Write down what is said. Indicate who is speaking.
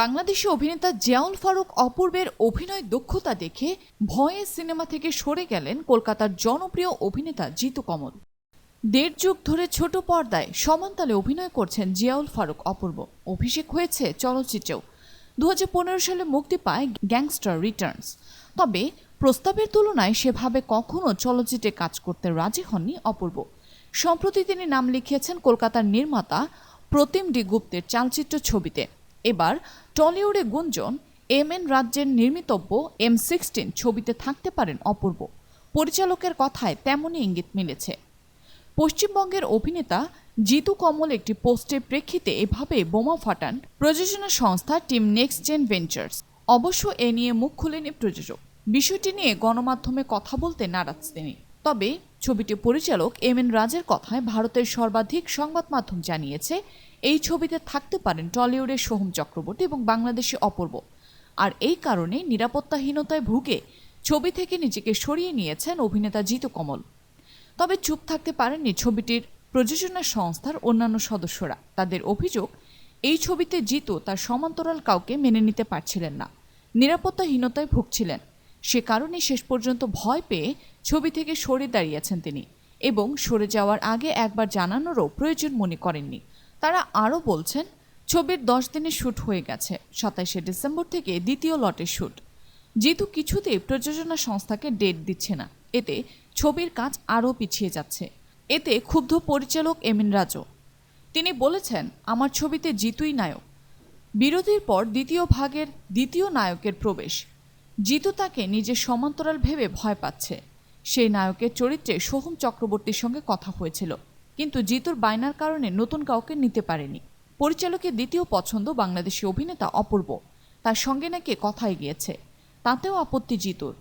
Speaker 1: বাংলাদেশি অভিনেতা জিয়াউল ফারুক অপূর্বের অভিনয় দক্ষতা দেখে ভয়ে সিনেমা থেকে সরে গেলেন কলকাতার জনপ্রিয় অভিনেতা জিতু কমল। দেড় যুগ ধরে ছোট পর্দায় সমানতালে অভিনয় করছেন জিয়াউল ফারুক অপূর্ব। অভিষেক হয়েছে চলচ্চিত্রেও। দু হাজার পনেরো সালে মুক্তি পায় গ্যাংস্টার রিটার্নস। তবে প্রস্তাবের তুলনায় সেভাবে কখনো চলচ্চিত্রে কাজ করতে রাজি হননি অপূর্ব। সম্প্রতি তিনি নাম লিখিয়েছেন কলকাতার নির্মাতা প্রতিম ডি গুপ্তের চালচিত্র ছবিতে। এবার টলিউডে গুঞ্জন এম এন রাজ্যের নির্মিতব্য এম সিক্সটিন ছবিতে থাকতে পারেন অপূর্ব। পরিচালকের কথায় তেমনই ইঙ্গিত মিলেছে। পশ্চিমবঙ্গের অভিনেতা জিতু কমল একটি পোস্টের প্রেক্ষিতে এভাবে বোমা ফাটান প্রযোজনা সংস্থা টিম নেক্সট জেন ভেঞ্চার্স। অবশ্য এ নিয়ে মুখ খুলেনি প্রযোজক। বিষয়টি নিয়ে গণমাধ্যমে কথা বলতে নারাজ তিনি। তবে ছবিটির পরিচালক এম এন রাজের কথায় ভারতের সর্বাধিক সংবাদ মাধ্যম জানিয়েছে, এই ছবিতে থাকতে পারেন টলিউডের সোহম চক্রবর্তী এবং বাংলাদেশি অপূর্ব। আর এই কারণে নিরাপত্তাহীনতায় ভুগে ছবি থেকে নিজেকে সরিয়ে নিয়েছেন অভিনেতা জিতু কমল। তবে চুপ থাকতে পারেননি ছবিটির প্রযোজনা সংস্থার অন্যান্য সদস্যরা। তাদের অভিযোগ, এই ছবিতে জিতু তার সমান্তরাল কাউকে মেনে নিতে পারছিলেন না। নিরাপত্তাহীনতায় ভুগছিলেন। সে কারণে শেষ পর্যন্ত ভয় পেয়ে ছবি থেকে সরে দাঁড়িয়েছেন তিনি এবং সরে যাওয়ার আগে একবার জানানোরও প্রয়োজন মনে করেননি। তারা আরও বলছেন, ছবির দশ দিনের শ্যুট হয়ে গেছে, সাতাইশে ডিসেম্বর থেকে দ্বিতীয় লটের শ্যুট যেহেতু কিছুতেই প্রযোজনা সংস্থাকে ডেট দিচ্ছে না, এতে ছবির কাজ আরও পিছিয়ে যাচ্ছে। এতে ক্ষুব্ধ পরিচালক এমিন রাজও তিনি বলেছেন, আমার ছবিতে জিতুই নায়ক। বিরতির পর দ্বিতীয় ভাগের দ্বিতীয় নায়কের প্রবেশ। জিতু তাকে নিজের সমান্তরাল ভেবে ভয় পাচ্ছে। সেই নায়কের চরিত্রে সোহম চক্রবর্তীর সঙ্গে কথা হয়েছিল, কিন্তু জিতুর বায়নার কারণে নতুন কাউকে নিতে পারেনি। পরিচালকের দ্বিতীয় পছন্দ বাংলাদেশি অভিনেতা অপূর্ব। তার সঙ্গে নাকি কথাই গিয়েছে তাতেও আপত্তি জিতুর।